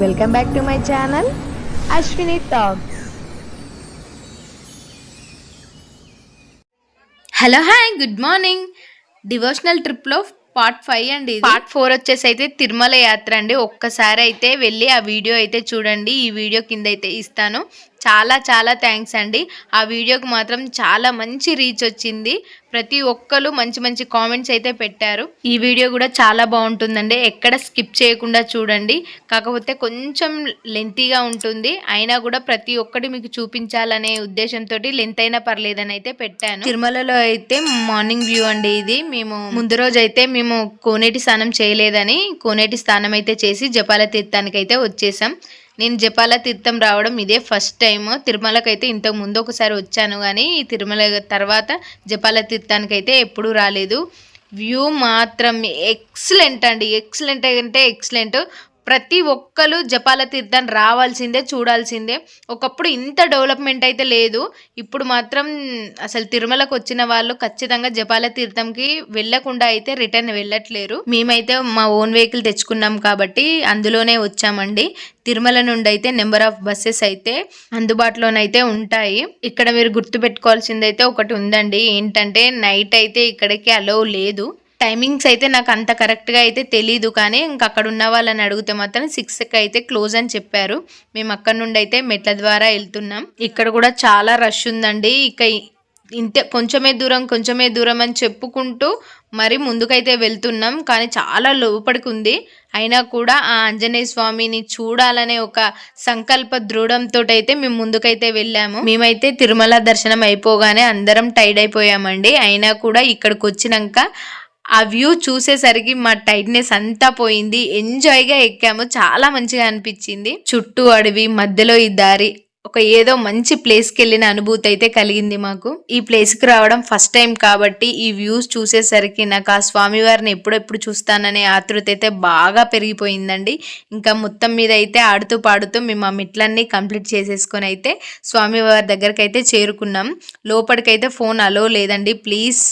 Welcome back to my channel Ashwini talks hello hi good morning devotional ట్రిప్లో part five అండి part four వచ్చేసి అయితే తిరుమల యాత్ర అండి. ఒక్కసారి అయితే వెళ్ళి ఆ వీడియో అయితే చూడండి. ఈ వీడియో కింద అయితే ఇస్తాను. చాలా చాలా థ్యాంక్స్ అండి. ఆ వీడియోకి మాత్రం చాలా మంచి రీచ్ వచ్చింది. ప్రతి ఒక్కరు మంచి మంచి కామెంట్స్ అయితే పెట్టారు. ఈ వీడియో కూడా చాలా బాగుంటుందండి. ఎక్కడ స్కిప్ చేయకుండా చూడండి. కాకపోతే కొంచెం లెంతీగా ఉంటుంది. అయినా కూడా ప్రతి ఒక్కటి మీకు చూపించాలనే ఉద్దేశంతో లెంత్ అయినా పర్లేదని అయితే పెట్టాను. తిరుమలలో అయితే మార్నింగ్ వ్యూ అండి ఇది. మేము ముందు రోజు అయితే మేము కోనేటి స్నానం చేయలేదని కోనేటి స్నానం అయితే చేసి జపాల తీర్థానికి అయితే వచ్చేసాం. నేను జపాల తీర్థం రావడం ఇదే ఫస్ట్ టైం తిరుమలకి అయితే ఇంతకు ముందు ఒకసారి వచ్చాను కానీ ఈ తిరుమల తర్వాత జపాల తీర్థానికి అయితే ఎప్పుడూ రాలేదు. వ్యూ మాత్రం ఎక్సలెంట్ అండి. ఎక్సలెంట్ అంటే ఎక్సలెంట్. ప్రతి ఒక్కరు జపాల తీర్థం రావాల్సిందే చూడాల్సిందే. ఒకప్పుడు ఇంత డెవలప్మెంట్ అయితే లేదు. ఇప్పుడు మాత్రం అసలు తిరుమలకు వచ్చిన వాళ్ళు ఖచ్చితంగా జపాల తీర్థంకి వెళ్ళకుండా అయితే రిటర్న్ వెళ్ళట్లేరు. మేమైతే మా ఓన్ వెహికల్ తెచ్చుకున్నాం కాబట్టి అందులోనే వచ్చామండి. తిరుమల నుండి అయితే నెంబర్ ఆఫ్ బస్సెస్ అయితే అందుబాటులోనైతే ఉంటాయి. ఇక్కడ మీరు గుర్తుపెట్టుకోవాల్సింది అయితే ఒకటి ఉందండి. ఏంటంటే నైట్ అయితే ఇక్కడికి అలో లేదు. టైమింగ్స్ అయితే నాకు అంత కరెక్ట్గా అయితే తెలీదు. కానీ ఇంక అక్కడ ఉన్న వాళ్ళని అడిగితే మాత్రం సిక్స్కి అయితే క్లోజ్ అని చెప్పారు. మేము అక్కడ నుండి అయితే మెట్ల ద్వారా వెళ్తున్నాం. ఇక్కడ కూడా చాలా రష్ ఉందండి. ఇక ఇంత కొంచెమే దూరం కొంచెమే దూరం అని చెప్పుకుంటూ మరి ముందుకైతే వెళ్తున్నాం. కానీ చాలా లోపడికి ఉంది అయినా కూడా ఆ ఆంజనేయ స్వామిని చూడాలనే ఒక సంకల్ప దృఢంతో అయితే మేము ముందుకైతే వెళ్ళాము. మేమైతే తిరుమల దర్శనం అయిపోగానే అందరం టైడ్ అయిపోయామండి. అయినా కూడా ఇక్కడికి వచ్చినాక ఆ వ్యూ చూసేసరికి మా టైట్నెస్ అంతా పోయింది. ఎంజాయ్గా ఎక్కాము. చాలా మంచిగా అనిపించింది. చుట్టూ అడవి మధ్యలో ఈ దారి ఒక ఏదో మంచి ప్లేస్కి వెళ్ళిన అనుభూతి అయితే కలిగింది మాకు. ఈ ప్లేస్కి రావడం ఫస్ట్ టైం కాబట్టి ఈ వ్యూస్ చూసేసరికి నాకు ఆ స్వామివారిని ఎప్పుడెప్పుడు చూస్తాననే ఆతృత అయితే బాగా పెరిగిపోయిందండి. ఇంకా మొత్తం మీద అయితే ఆడుతూ పాడుతూ మేము ఆ మెట్లన్నీ కంప్లీట్ చేసేసుకొని అయితే స్వామివారి దగ్గరికి అయితే చేరుకున్నాం. లోపలికైతే ఫోన్ అలో లేదండి. ప్లీజ్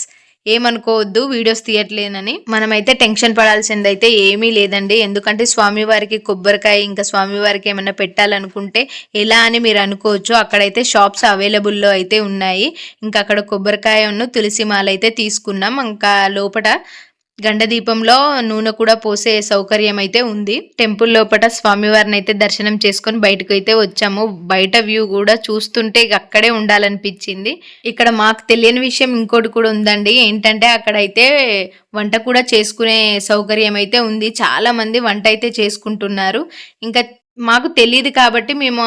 ఏమనుకోవద్దు వీడియోస్ తీయట్లేనని. మనమైతే టెన్షన్ పడాల్సింది అయితే ఏమీ లేదండి. ఎందుకంటే స్వామివారికి కొబ్బరికాయ ఇంకా స్వామివారికి ఏమైనా పెట్టాలనుకుంటే ఎలా అని మీరు అనుకోవచ్చు. అక్కడైతే షాప్స్ అవైలబుల్లో అయితే ఉన్నాయి. ఇంకా అక్కడ కొబ్బరికాయను తులసి మాల అయితే తీసుకున్నాం. ఇంకా లోపల గండ దీపంలో నూనె కూడా పోసే సౌకర్యం అయితే ఉంది. టెంపుల్ లోపల స్వామివారిని అయితే దర్శనం చేసుకొని బయటకు అయితే వచ్చాము. బయట వ్యూ కూడా చూస్తుంటే అక్కడే ఉండాలనిపించింది. ఇక్కడ మాకు తెలియని విషయం ఇంకోటి కూడా ఉందండి. ఏంటంటే అక్కడైతే వంట కూడా చేసుకునే సౌకర్యం అయితే ఉంది. చాలా మంది వంట అయితే చేసుకుంటున్నారు. ఇంకా మాకు తెలియదు కాబట్టి మేము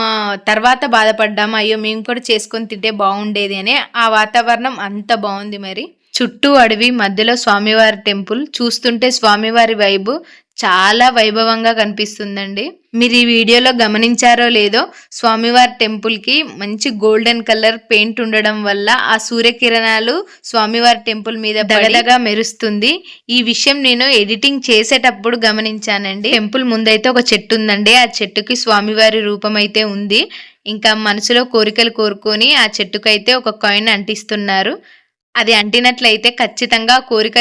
తర్వాత బాధపడ్డాము. అయ్యో మేము కూడా చేసుకొని తింటే బాగుండేది అని. ఆ వాతావరణం అంత బాగుంది మరి. చుట్టూ అడవి మధ్యలో స్వామివారి టెంపుల్. చూస్తుంటే స్వామివారి వైబు చాలా వైభవంగా కనిపిస్తుందండి. మీరు ఈ వీడియోలో గమనించారో లేదో స్వామివారి టెంపుల్కి మంచి గోల్డెన్ కలర్ పెయింట్ ఉండడం వల్ల ఆ సూర్యకిరణాలు స్వామివారి టెంపుల్ మీద దగదగా మెరుస్తుంది. ఈ విషయం నేను ఎడిటింగ్ చేసేటప్పుడు గమనించానండి. టెంపుల్ ముందైతే ఒక చెట్టు ఉందండి. ఆ చెట్టుకి స్వామివారి రూపం అయితే ఉంది. ఇంకా మనసులో కోరికలు కోరుకొని ఆ చెట్టుకైతే ఒక కాయిన్ అంటిస్తున్నారు. అది అంటినట్లయితే ఖచ్చితంగా కోరిక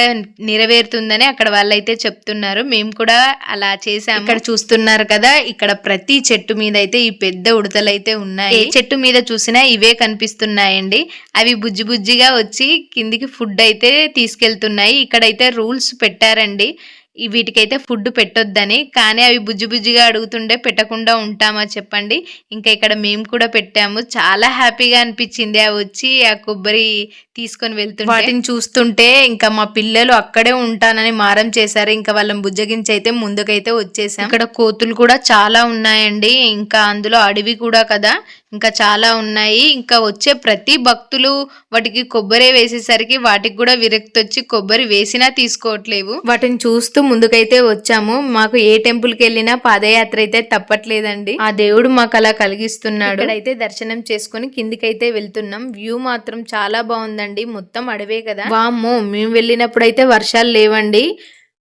నెరవేరుతుందని అక్కడ వాళ్ళైతే చెప్తున్నారు. మేము కూడా అలా చేసాము ఇక్కడ చూస్తున్నారు కదా ఇక్కడ ప్రతి చెట్టు మీద అయితే ఈ పెద్ద ఉడతలైతే ఉన్నాయి. ఏ చెట్టు మీద చూసినా ఇవే కనిపిస్తున్నాయండి. అవి బుజ్జి బుజ్జిగా వచ్చి కిందికి ఫుడ్ అయితే తీసుకెళ్తున్నాయి. ఇక్కడైతే రూల్స్ పెట్టారండి. వీటికైతే ఫుడ్ పెట్టొద్దని కానీ అవి బుజ్జి బుజ్జిగా అడుగుతుండే పెట్టకుండా ఉంటామా చెప్పండి. ఇంకా ఇక్కడ మేము కూడా పెట్టాము. చాలా హ్యాపీగా అనిపించింది అవి వచ్చి ఆ కొబ్బరి తీసుకొని వెళ్తుంటే. వాటిని చూస్తుంటే ఇంకా మా పిల్లలు అక్కడే ఉంటానని మారం చేశారు. ఇంకా వాళ్ళని బుజ్జగించి అయితే ముందుకైతే వచ్చేసాం. ఇక్కడ కోతులు కూడా చాలా ఉన్నాయండి. ఇంకా అందులో అడవి కూడా కదా. ఇంకా చాలా ఉన్నాయి. ఇంకా వచ్చే ప్రతి భక్తులు వాటికి కొబ్బరి వేసేసరికి వాటికి కూడా విరక్తి వచ్చి కొబ్బరి వేసినా తీసుకోవట్లేవు. వాటిని చూస్తూ ముందుకైతే వచ్చాము. మాకు ఏ టెంపుల్కి వెళ్ళినా పాదయాత్ర అయితే తప్పట్లేదండి. ఆ దేవుడు మాకు అలా కలిగిస్తున్నాడు. ఇక్కడైతే దర్శనం చేసుకుని కిందికైతే వెళ్తున్నాం. వ్యూ మాత్రం చాలా బాగుందండి. మొత్తం అడవే కదా. వామ్మో మేము వెళ్ళినప్పుడు అయితే వర్షాలు లేవండి.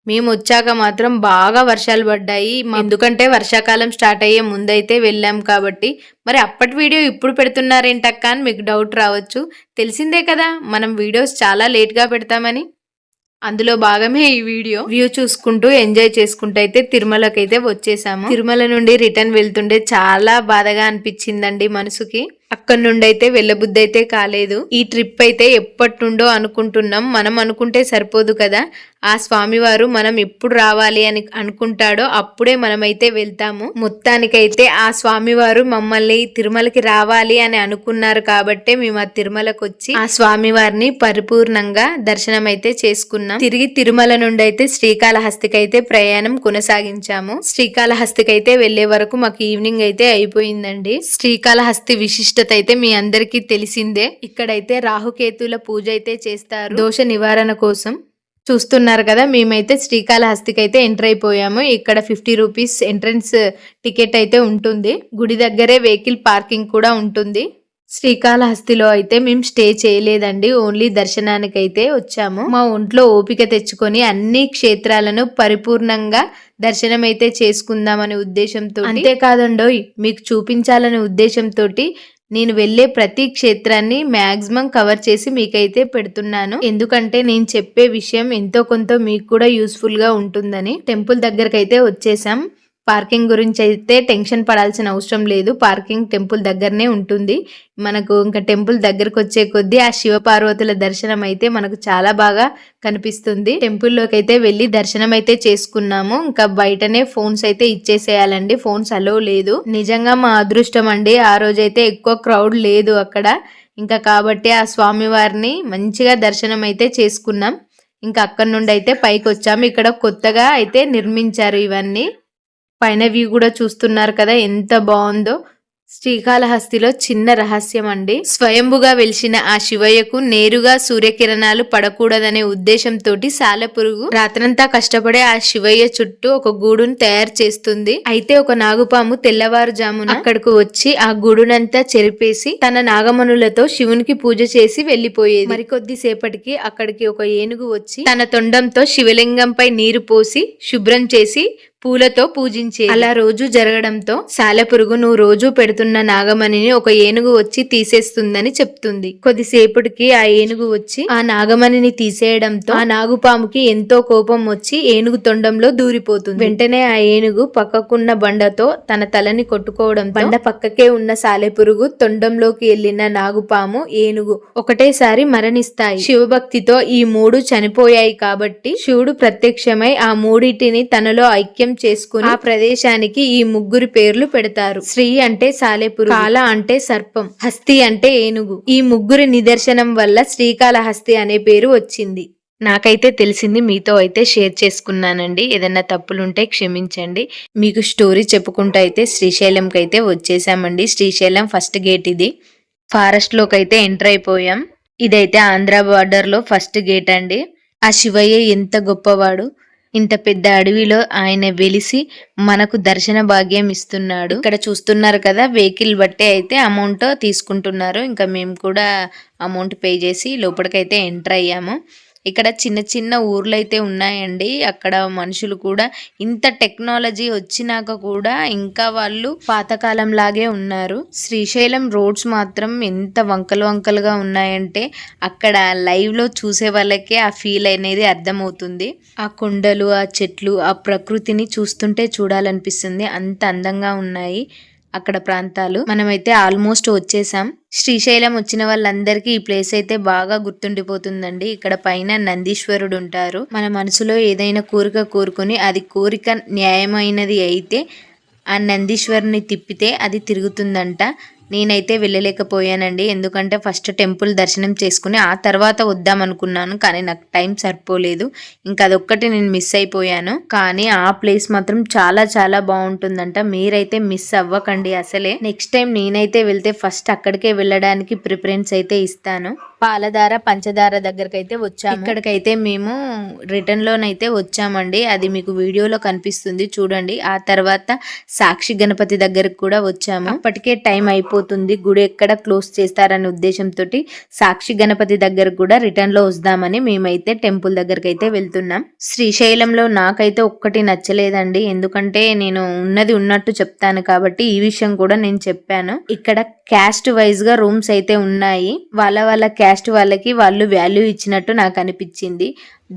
మేము వచ్చాక మాత్రం బాగా వర్షాలు పడ్డాయి. ఎందుకంటే వర్షాకాలం స్టార్ట్ అయ్యే ముందైతే వెళ్ళాం కాబట్టి. మరి అప్పటి వీడియో ఇప్పుడు పెడుతున్నారేంటక్క అని మీకు డౌట్ రావచ్చు. తెలిసిందే కదా మనం వీడియోస్ చాలా లేట్గా పెడతామని. అందులో భాగమే ఈ వీడియో. వ్యూ చూసుకుంటూ ఎంజాయ్ చేసుకుంటూ అయితే తిరుమలకి అయితే వచ్చేసాము. తిరుమల నుండి రిటర్న్ వెళ్తుంటే చాలా బాధగా అనిపించిందండి మనసుకి. అక్కడి నుండి అయితే వెళ్ళబుద్ధి అయితే కాలేదు. ఈ ట్రిప్ అయితే ఎప్పటి నుండో అనుకుంటున్నాం. మనం అనుకుంటే సరిపోదు కదా. ఆ స్వామివారు మనం ఎప్పుడు రావాలి అని అనుకుంటాడో అప్పుడే మనమైతే వెళ్తాము. మొత్తానికైతే ఆ స్వామివారు మమ్మల్ని తిరుమలకి రావాలి అని అనుకున్నారు కాబట్టే మేము ఆ తిరుమలకు వచ్చి ఆ స్వామివారిని పరిపూర్ణంగా దర్శనం అయితే చేసుకున్నాం. తిరిగి తిరుమల నుండి అయితే శ్రీకాళహస్తికి అయితే ప్రయాణం కొనసాగించాము. శ్రీకాళహస్తికి అయితే వెళ్ళే వరకు మాకు ఈవినింగ్ అయితే అయిపోయిందండి. శ్రీకాళహస్తి విశిష్ట విశిష్టత అయితే మీ అందరికీ తెలిసిందే. ఇక్కడైతే రాహుకేతుల పూజ అయితే చేస్తారు. దోష నివారణ కోసం చూస్తున్నారు కదా మేమైతే శ్రీకాళహస్తికి అయితే ఎంటర్ అయిపోయాము. ఇక్కడ ఫిఫ్టీ రూపీస్ ఎంట్రన్స్ టికెట్ అయితే ఉంటుంది. గుడి దగ్గరే వెహికల్ పార్కింగ్ కూడా ఉంటుంది. శ్రీకాళహస్తిలో అయితే మేము స్టే చేయలేదండి. ఓన్లీ దర్శనానికి అయితే వచ్చాము. మా ఒంట్లో ఓపిక తెచ్చుకొని అన్ని క్షేత్రాలను పరిపూర్ణంగా దర్శనం అయితే చేసుకుందామనే ఉద్దేశంతో అంతేకాదండోయ్ మీకు చూపించాలనే ఉద్దేశంతో నేను వెళ్ళే ప్రతి క్షేత్రాన్ని మ్యాక్సిమం కవర్ చేసి మీకైతే పెడుతున్నాను. ఎందుకంటే నేను చెప్పే విషయం ఎంతో కొంత మీకు కూడా యూస్ఫుల్గా ఉంటుందని టెంపుల్ దగ్గరకైతే వచ్చేసాం. పార్కింగ్ గురించి అయితే టెన్షన్ పడాల్సిన అవసరం లేదు. పార్కింగ్ టెంపుల్ దగ్గరనే ఉంటుంది. మనకు ఇంకా టెంపుల్ దగ్గరకు వచ్చే కొద్దీ ఆ శివ పార్వతుల దర్శనం అయితే మనకు చాలా బాగా కనిపిస్తుంది. టెంపుల్లోకి అయితే వెళ్ళి దర్శనం అయితే చేసుకున్నాము. ఇంకా బయటనే ఫోన్స్ అయితే ఇచ్చేసేయాలండి. ఫోన్స్ అలో లేదు. నిజంగా మా అదృష్టం అండి. ఆ రోజైతే ఎక్కువ క్రౌడ్ లేదు అక్కడ. ఇంకా కాబట్టి ఆ స్వామివారిని మంచిగా దర్శనం అయితే చేసుకున్నాం. ఇంకా అక్కడ నుండి అయితే పైకి వచ్చాము ఇక్కడ కొత్తగా అయితే నిర్మించారు ఇవన్నీ. పైన వ్యూ కూడా చూస్తున్నారు కదా ఎంత బాగుందో. శ్రీకాళహస్తిలో చిన్న రహస్యం అండి. స్వయంభుగా వెలిసిన ఆ శివయ్యకు నేరుగా సూర్యకిరణాలు పడకూడదనే ఉద్దేశంతో సాలెపురుగు రాత్రంతా కష్టపడే ఆ శివయ్య చుట్టూ ఒక గూడును తయారు చేస్తుంది. అయితే ఒక నాగుపాము తెల్లవారుజామున అక్కడకు వచ్చి ఆ గూడునంతా చెరిపేసి తన నాగమణులతో శివునికి పూజ చేసి వెళ్ళిపోయేది మరికొద్ది సేపటికి అక్కడికి ఒక ఏనుగు వచ్చి తన తొండంతో శివలింగంపై నీరు పోసి శుభ్రం చేసి పూలతో పూజించే అలా రోజు జరగడంతో సాలెపురుగు నువ్వు రోజు పెడుతున్న నాగమణిని ఒక ఏనుగు వచ్చి తీసేస్తుందని చెప్తుంది. కొద్దిసేపటికి ఆ ఏనుగు వచ్చి ఆ నాగమణిని తీసేయడంతో ఆ నాగుపాముకి ఎంతో కోపం వచ్చి ఏనుగు తొండంలో దూరిపోతుంది. వెంటనే ఆ ఏనుగు పక్కకున్న బండతో తన తలని కొట్టుకోవడం బండ పక్కకే ఉన్న సాలెపురుగు తొండంలోకి వెళ్ళిన నాగుపాము ఏనుగు ఒకటేసారి మరణిస్తాయి. శివభక్తితో ఈ మూడు చనిపోయాయి కాబట్టి శివుడు ప్రత్యక్షమై ఆ మూడిటిని తనలో ఐక్యం చేసుకుని ఆ ప్రదేశానికి ఈ ముగ్గురు పేర్లు పెడతారు. శ్రీ అంటే సాలెపురు కాల అంటే సర్పం హస్తి అంటే ఏనుగు. ఈ ముగ్గురి నిదర్శనం వల్ల శ్రీకాళహస్తి అనే పేరు వచ్చింది. నాకైతే తెలిసింది మీతో అయితే షేర్ చేసుకున్నానండి. ఏదైనా తప్పులుంటే క్షమించండి. మీకు స్టోరీ చెప్పుకుంటూ అయితే శ్రీశైలంకి అయితే వచ్చేసామండి. శ్రీశైలం ఫస్ట్ గేట్ ఇది. ఫారెస్ట్లోకి అయితే ఎంటర్ అయిపోయాం. ఇదైతే ఆంధ్ర బార్డర్లో ఫస్ట్ గేట్ అండి. ఆ శివయ్య ఎంత గొప్పవాడు. ఇంత పెద్ద అడవిలో ఆయన వెలిసి మనకు దర్శన భాగ్యం ఇస్తున్నాడు. ఇక్కడ చూస్తున్నారు కదా వెహికల్ బట్టి అయితే అమౌంట్ తీసుకుంటున్నారు. ఇంకా మేము కూడా అమౌంట్ పే చేసి లోపలికైతే ఎంటర్ అయ్యాము. ఇక్కడ చిన్న చిన్న ఊర్లు అయితే ఉన్నాయండి. అక్కడ మనుషులు కూడా ఇంత టెక్నాలజీ వచ్చినాక కూడా ఇంకా వాళ్ళు పాతకాలం లాగే ఉన్నారు. శ్రీశైలం రోడ్స్ మాత్రం ఎంత వంకలు వంకలుగా ఉన్నాయంటే అక్కడ లైవ్లో చూసే వాళ్ళకే ఆ ఫీల్ అనేది అర్థమవుతుంది. ఆ కొండలు ఆ చెట్లు ఆ ప్రకృతిని చూస్తుంటే చూడాలనిపిస్తుంది. అంత అందంగా ఉన్నాయి. అక్కడ ప్రాంతాలు. మనమైతే ఆల్మోస్ట్ వచ్చేసాం. శ్రీశైలం వచ్చిన వాళ్ళందరికీ ఈ ప్లేస్ అయితే బాగా గుర్తుండిపోతుందండి. ఇక్కడ పైన నందీశ్వరుడు ఉంటారు. మన మనసులో ఏదైనా కోరిక కోరుకొని అది కోరిక న్యాయమైనది అయితే ఆ నందీశ్వరుని తిప్పితే అది తిరుగుతుందంట. నేనైతే వెళ్ళలేకపోయానండి. ఎందుకంటే ఫస్ట్ టెంపుల్ దర్శనం చేసుకుని ఆ తర్వాత వద్దాం అనుకున్నాను కానీ నాకు టైం సరిపోలేదు. ఇంకా అదొక్కటి నేను మిస్ అయిపోయాను. కానీ ఆ ప్లేస్ మాత్రం చాలా చాలా బాగుంటుందంట. మీరైతే మిస్ అవ్వకండి అసలే. నెక్స్ట్ టైం నేనైతే వెళ్తే ఫస్ట్ అక్కడికే వెళ్ళడానికి ప్రిఫరెన్స్ అయితే ఇస్తాను. పాలధార పంచదార దగ్గరకు అయితే వచ్చాము. ఇక్కడికైతే మేము రిటర్న్ లోనైతే వచ్చామండి. అది మీకు వీడియోలో కనిపిస్తుంది చూడండి. ఆ తర్వాత సాక్షి గణపతి దగ్గరకు కూడా వచ్చాము. అప్పటికే టైం అయిపోతుంది. గుడి ఎక్కడ క్లోజ్ చేస్తారనే ఉద్దేశంతో సాక్షి గణపతి దగ్గరకు కూడా రిటర్న్లో వద్దామని మేమైతే టెంపుల్ దగ్గరకు అయితే వెళ్తున్నాం. శ్రీశైలంలో నాకైతే ఒక్కటి నచ్చలేదండి. ఎందుకంటే నేను ఉన్నది ఉన్నట్టు చెప్తాను కాబట్టి ఈ విషయం కూడా నేను చెప్పాను. ఇక్కడ క్యాస్ట్ వైజ్గా రూమ్స్ అయితే ఉన్నాయి. వాళ్ళ వాళ్ళ క్యాస్ట్ వాళ్ళకి వాళ్ళు వాల్యూ ఇచ్చినట్టు నాకు అనిపించింది.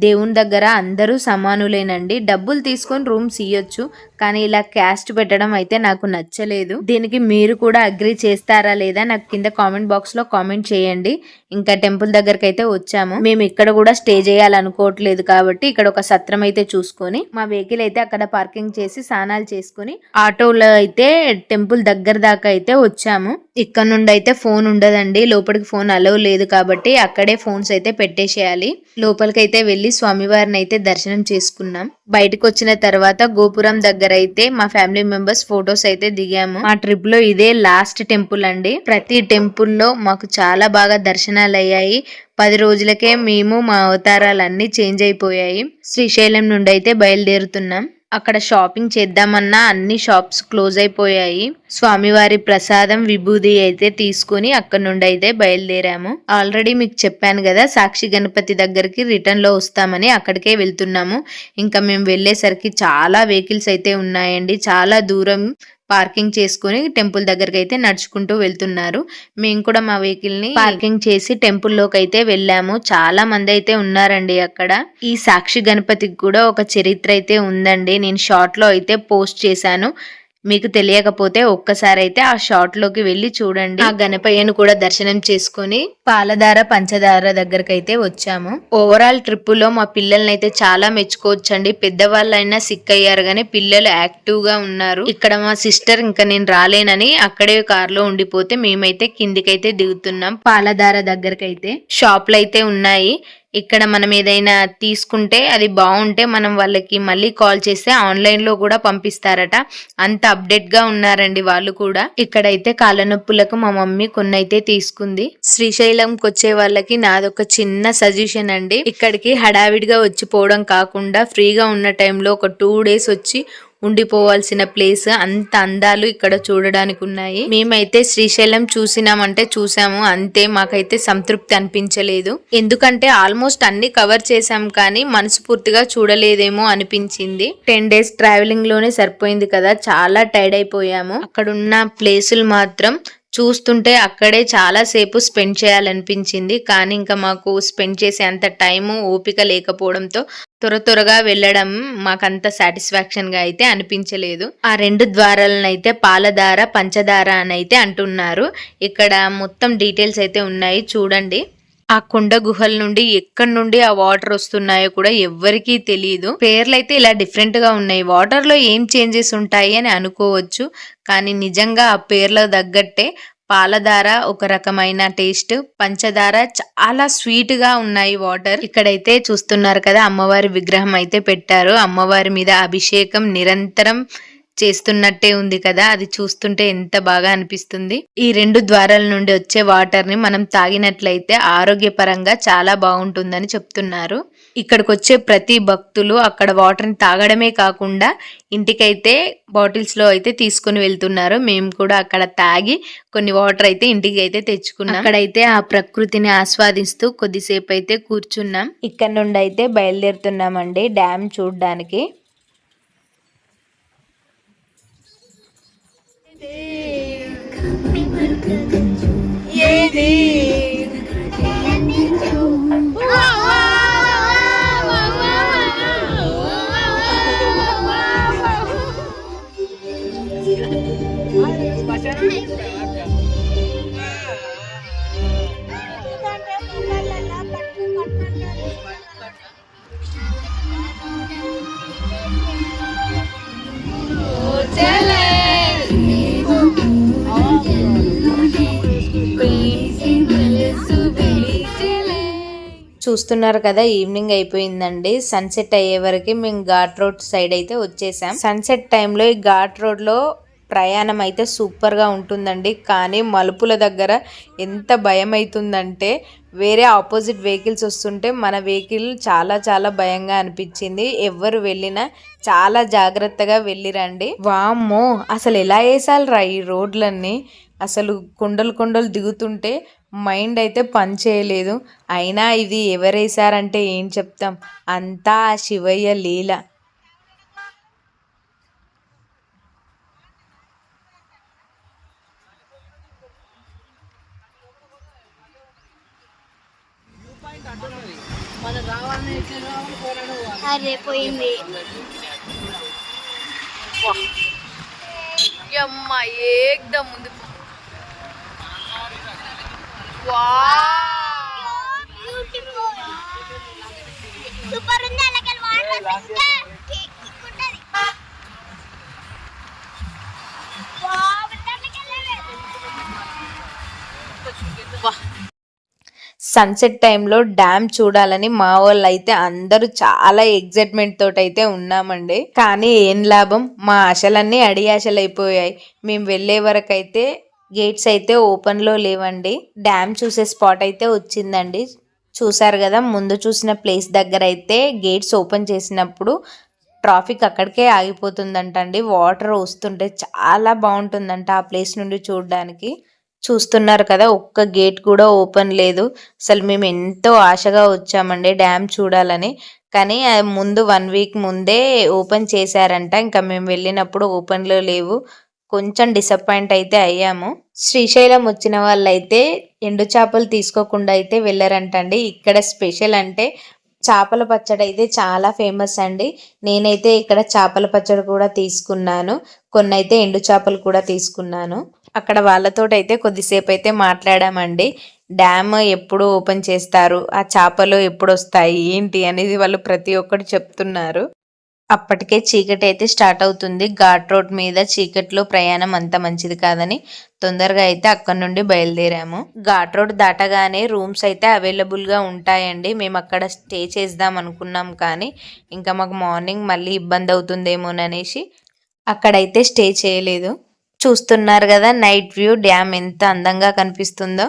దేవుని దగ్గర అందరూ సమానులేనండి. డబ్బులు తీసుకొని రూమ్స్ ఇయ్యొచ్చు కానీ ఇలా క్యాస్ట్ పెట్టడం అయితే నాకు నచ్చలేదు. దీనికి మీరు కూడా అగ్రి చేస్తారా లేదా నాకు కింద కామెంట్ బాక్స్లో కామెంట్ చేయండి. ఇంకా టెంపుల్ దగ్గరకు అయితే వచ్చాము. మేము ఇక్కడ కూడా స్టే చేయాలనుకోవట్లేదు కాబట్టి ఇక్కడ ఒక సత్రం అయితే చూసుకొని మా వెహికల్ అయితే అక్కడ పార్కింగ్ చేసి స్నానాలు చేసుకొని ఆటోలో అయితే టెంపుల్ దగ్గర దాకా అయితే వచ్చాము. ఇక్కడ నుండి అయితే ఫోన్ ఉండదండి. లోపలికి ఫోన్ అలవ్ లేదు కాబట్టి అక్కడే ఫోన్స్ అయితే పెట్టేసేయాలి. లోపలికి అయితే వెళ్ళి స్వామివారిని అయితే దర్శనం చేసుకున్నాం. బయటకు వచ్చిన తర్వాత గోపురం దగ్గర అయితే మా ఫ్యామిలీ మెంబర్స్ ఫొటోస్ అయితే దిగాము. మా ట్రిప్లో ఇదే లాస్ట్ టెంపుల్ అండి. ప్రతి టెంపుల్లో మాకు చాలా బాగా దర్శనాలు అయ్యాయి పది రోజులకే మేము మా అవతారాలన్నీ చేంజ్ అయిపోయాయి. శ్రీశైలం నుండి అయితే బయలుదేరుతున్నాం. అక్కడ షాపింగ్ చేద్దామన్నా అన్ని షాప్స్ క్లోజ్ అయిపోయాయి. స్వామివారి ప్రసాదం విభూది అయితే తీసుకుని అక్కడ నుండి అయితే బయలుదేరాము. ఆల్రెడీ మీకు చెప్పాను కదా సాక్షి గణపతి దగ్గరికి రిటర్న్లో వస్తామని అక్కడికే వెళ్తున్నాము. ఇంకా మేము వెళ్ళేసరికి చాలా వెహికల్స్ అయితే ఉన్నాయండి. చాలా దూరం పార్కింగ్ చేసుకుని టెంపుల్ దగ్గరికి అయితే నడుచుకుంటూ వెళ్తున్నారు. మేము కూడా మా వెహికల్ని పార్కింగ్ చేసి టెంపుల్లోకి అయితే వెళ్ళాము. చాలా మంది అయితే ఉన్నారండి అక్కడ. ఈ సాక్షి గణపతికి కూడా ఒక చరిత్ర అయితే ఉందండి. నేను షార్ట్లో అయితే పోస్ట్ చేశాను. మీకు తెలియకపోతే ఒక్కసారి అయితే ఆ షార్ట్లోకి వెళ్ళి చూడండి. ఆ గణపయ్యను కూడా దర్శనం చేసుకుని పాలధార పంచదార దగ్గరకైతే వచ్చాము. ఓవరాల్ ట్రిప్లో మా పిల్లల్ని అయితే చాలా మెచ్చుకోవచ్చండి. పెద్దవాళ్ళైనా సిక్ అయ్యారు కానీ పిల్లలు యాక్టివ్గా ఉన్నారు. ఇక్కడ మా సిస్టర్ ఇంకా నేను రాలేనని అక్కడే కార్లో ఉండిపోతే మేమైతే కిందికైతే దిగుతున్నాం. పాలధార దగ్గరకైతే. షాప్లు అయితే ఉన్నాయి. ఇక్కడ మనం ఏదైనా తీసుకుంటే అది బాగుంటే మనం వాళ్ళకి మళ్ళీ కాల్ చేస్తే ఆన్లైన్లో కూడా పంపిస్తారట. అంత అప్డేట్గా ఉన్నారండి వాళ్ళు కూడా. ఇక్కడైతే కాళ్ళ నొప్పులకు మా మమ్మీ కొన్ని అయితే తీసుకుంది. శ్రీశైలంకి వచ్చే వాళ్ళకి నాదొక చిన్న సజెషన్ అండి. ఇక్కడికి హడావిడిగా వచ్చిపోవడం కాకుండా ఫ్రీగా ఉన్న టైంలో ఒక టూ డేస్ వచ్చి ఉండిపోవాల్సిన ప్లేస్ అంత అందాలు ఇక్కడ చూడడానికి ఉన్నాయి. మేమైతే శ్రీశైలం చూసినామంటే చూసాము. అంతే మాకైతే సంతృప్తి అనిపించలేదు. ఎందుకంటే ఆల్మోస్ట్ అన్ని కవర్ చేసాం కానీ మనస్ఫూర్తిగా చూడలేదేమో అనిపించింది. టెన్ డేస్ ట్రావెలింగ్లోనే సరిపోయింది కదా. చాలా టైర్డ్ అయిపోయాము. అక్కడున్న ప్లేసులు మాత్రం చూస్తుంటే అక్కడే చాలా సేపు స్పెండ్ చేయాలనిపించింది. కానీ ఇంకా మాకు స్పెండ్ చేసే అంత టైము ఓపిక లేకపోవడంతో త్వర త్వరగా వెళ్ళడం మాకంత సాటిస్ఫాక్షన్గా అయితే అనిపించలేదు. ఆ రెండు ద్వారాలనైతే పాలధార పంచదార అని అయితే అంటున్నారు. ఇక్కడ మొత్తం డీటెయిల్స్ అయితే ఉన్నాయి. చూడండి. ఆ కొండ గుహల నుండి ఎక్కడి నుండి ఆ వాటర్ వస్తున్నాయో కూడా ఎవ్వరికీ తెలియదు పేర్లు అయితే ఇలా డిఫరెంట్గా ఉన్నాయి. వాటర్లో ఏం చేంజెస్ ఉంటాయి అని అనుకోవచ్చు. కానీ నిజంగా ఆ పేర్ల తగ్గట్టే పాలధార ఒక రకమైన టేస్ట్ పంచదార చాలా స్వీట్గా ఉన్నాయి వాటర్. ఇక్కడైతే చూస్తున్నారు కదా అమ్మవారి విగ్రహం అయితే పెట్టారు. అమ్మవారి మీద అభిషేకం నిరంతరం చేస్తున్నట్టే ఉంది కదా అది చూస్తుంటే ఎంత బాగా అనిపిస్తుంది. ఈ రెండు ద్వారాల నుండి వచ్చే వాటర్ని మనం తాగినట్లయితే ఆరోగ్యపరంగా చాలా బాగుంటుందని చెప్తున్నారు. ఇక్కడికి వచ్చే ప్రతి భక్తులు అక్కడ వాటర్ని తాగడమే కాకుండా ఇంటికైతే బాటిల్స్లో అయితే తీసుకుని వెళ్తున్నారు. మేము కూడా అక్కడ తాగి కొన్ని వాటర్ అయితే ఇంటికి అయితే తెచ్చుకున్నాం. అక్కడైతే ఆ ప్రకృతిని ఆస్వాదిస్తూ కొద్దిసేపు అయితే కూర్చున్నాం. ఇక్కడ నుండి అయితే బయలుదేరుతున్నామండి డ్యామ్ చూడడానికి. చూస్తున్నారు కదా ఈవినింగ్ అయిపోయిందండి. సన్సెట్ అయ్యే వరకు మేము ఘాట్ రోడ్ సైడ్ అయితే వచ్చేసాం. సన్సెట్ టైంలో ఈ ఘాట్ రోడ్లో ప్రయాణం అయితే సూపర్గా ఉంటుందండి. కానీ మలుపుల దగ్గర ఎంత భయం అవుతుందంటే వేరే ఆపోజిట్ వెహికల్స్ వస్తుంటే మన వెహికల్ చాలా చాలా భయంగా అనిపించింది. ఎవరు వెళ్ళినా చాలా జాగ్రత్తగా వెళ్ళిరండి. వామ్మో! అసలు ఎలా వేసాలరా ఈ రోడ్లన్నీ? అసలు కొండలు కొండలు దిగుతుంటే మైండ్ అయితే పని చేయలేదు. అయినా ఇది ఎవరేసారంటే ఏం చెప్తాం? అంతా శివయ్య లీల మన రావాలని ఎట్లా రావాలి అరే పోయింది. అమ్మా ఏకదం ముందు. సూపర్ ఉంది అలాగే వాటర్ వస్తే కిక్ ఉంటది వావ్ సన్సెట్ టైంలో డ్యామ్ చూడాలని మా వాళ్ళు అయితే అందరూ చాలా ఎగ్జైట్మెంట్ తోటైతే అయితే ఉన్నామండి. కానీ ఏం లాభం? మా ఆశలన్నీ అడి ఆశలు అయిపోయాయి మేము వెళ్ళే వరకు అయితే గేట్స్ అయితే ఓపెన్లో లేవండి. డ్యామ్ చూసే స్పాట్ అయితే వచ్చిందండి. చూసారు కదా ముందు చూసిన ప్లేస్ దగ్గర అయితే గేట్స్ ఓపెన్ చేసినప్పుడు ట్రాఫిక్ అక్కడికే ఆగిపోతుందంట అండి వాటర్ వస్తుంటే చాలా బాగుంటుందంట ఆ ప్లేస్ నుండి చూడడానికి. చూస్తున్నారు కదా ఒక్క గేట్ కూడా ఓపెన్ లేదు. అసలు మేము ఎంతో ఆశగా వచ్చామండి డ్యామ్ చూడాలని. కానీ ముందు వన్ వీక్ ముందే ఓపెన్ చేశారంట. ఇంకా మేము వెళ్ళినప్పుడు ఓపెన్లో లేవు. కొంచెం డిసప్పాయింట్ అయితే అయ్యాము. శ్రీశైలం వచ్చిన వాళ్ళైతే ఎండు చేపలు తీసుకోకుండా అయితే వెళ్ళారంటండి. ఇక్కడ స్పెషల్ అంటే చేపల పచ్చడి అయితే చాలా ఫేమస్ అండి. నేనైతే ఇక్కడ చేపల పచ్చడి కూడా తీసుకున్నాను. కొన్ని అయితే ఎండు చేపలు కూడా తీసుకున్నాను. అక్కడ వాళ్ళతోటైతే కొద్దిసేపు అయితే మాట్లాడామండి. డ్యామ్ ఎప్పుడు ఓపెన్ చేస్తారు? ఆ చేపలు ఎప్పుడు వస్తాయి ఏంటి అనేది వాళ్ళు ప్రతి ఒక్కటి చెప్తున్నారు. అప్పటికే చీకటి అయితే స్టార్ట్ అవుతుంది. ఘాట్ రోడ్ మీద చీకట్లో ప్రయాణం అంత మంచిది కాదని తొందరగా అయితే అక్కడ నుండి బయలుదేరాము. ఘాట్ రోడ్ దాటగానే రూమ్స్ అయితే అవైలబుల్గా ఉంటాయండి. మేము అక్కడ స్టే చేద్దాం అనుకున్నాం కానీ ఇంకా మాకు మార్నింగ్ మళ్ళీ ఇబ్బంది అవుతుందేమోననేసి అక్కడైతే స్టే చేయలేదు. చూస్తున్నారు కదా నైట్ వ్యూ డ్యామ్ ఎంత అందంగా కనిపిస్తుందో.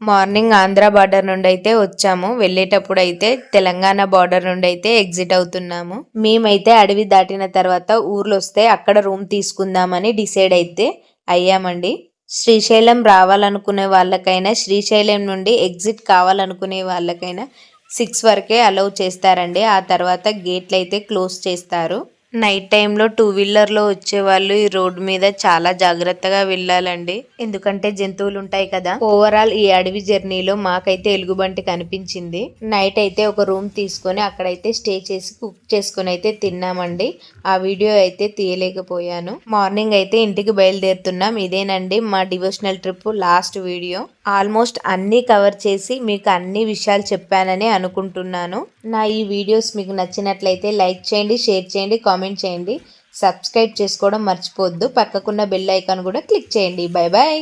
మార్నింగ్ ఆంధ్ర బార్డర్ నుండి అయితే వచ్చాము. వెళ్ళేటప్పుడు అయితే తెలంగాణ బార్డర్ నుండి అయితే ఎగ్జిట్ అవుతున్నాము. మేమైతే అడవి దాటిన తర్వాత ఊర్లో వస్తే అక్కడ రూమ్ తీసుకుందామని డిసైడ్ అయితే అయ్యామండి. శ్రీశైలం రావాలనుకునే వాళ్ళకైనా శ్రీశైలం నుండి ఎగ్జిట్ కావాలనుకునే వాళ్ళకైనా సిక్స్ వరకే అలౌ చేస్తారండి. ఆ తర్వాత గేట్లు అయితే క్లోజ్ చేస్తారు. నైట్ టైంలో టూ వీలర్లో వచ్చే వాళ్ళు ఈ రోడ్ మీద చాలా జాగ్రత్తగా వెళ్ళాలండి. ఎందుకంటే జంతువులు ఉంటాయి కదా. ఓవరాల్ ఈ అడవి జర్నీలో మాకైతే ఎలుగుబంటి కనిపించింది. నైట్ అయితే ఒక రూమ్ తీసుకొని అక్కడైతే స్టే చేసి కుక్ చేసుకొని అయితే తిన్నామండి. ఆ వీడియో అయితే తీయలేకపోయాను. మార్నింగ్ అయితే ఇంటికి బయలుదేరుతున్నాం. ఇదేనండి మా devotional trip last video almost అన్నీ కవర్ చేసి మీకు అన్ని విషయాలు చెప్పానని అనుకుంటున్నాను. నా ఈ వీడియోస్ మీకు నచ్చినట్లయితే లైక్ చేయండి షేర్ చేయండి కామెంట్ చేయండి. సబ్స్క్రైబ్ చేసుకోవడం మర్చిపోవద్దు. పక్కకున్న బెల్ ఐకాన్ కూడా క్లిక్ చేయండి. Bye bye